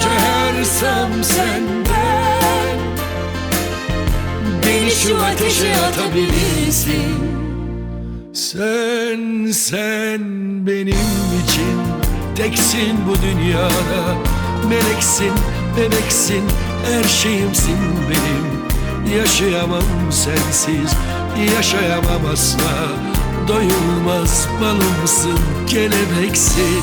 Çağırsam senden Beni şu ateşe atabilirsin. Sen, sen benim için Teksin bu dünyada. Meleksin, bebeksin Her şeyimsin benim. Yaşayamam sensiz Yaşayamam asla. Doyulmaz balımsın Kelebeksin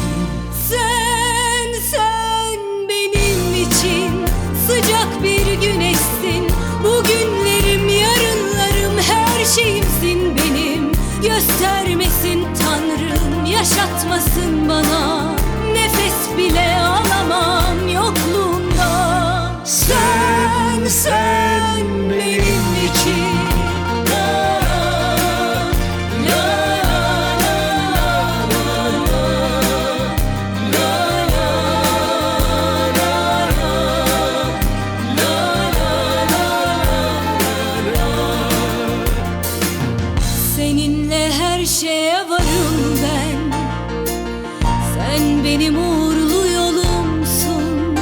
güneşsin. Bugünlerim, yarınlarım, her şeyimsin benim. Göstermesin Tanrım, yaşatmasın bana. Nefes bile alamam yokluğunda Sen, sen benim uğurlu yolumsun.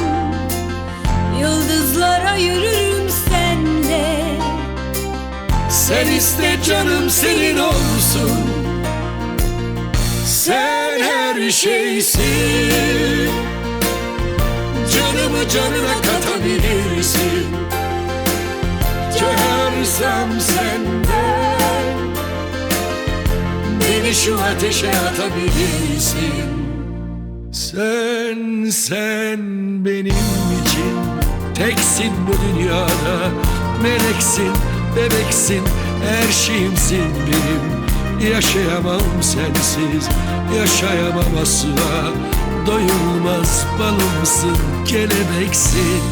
Yıldızlara yürürüm senle. Sen iste canım senin olsun. Sen her şeysin. Canımı canına katabilirsin. Çağırsam senden. Beni şu ateşe atabilirsin Sen, sen benim için Teksin bu dünyada. Meleksin, bebeksin Her şeyimsin benim. Yaşayamam sensiz Yaşayamam asla. Doyulmaz balımsın Kelebeksin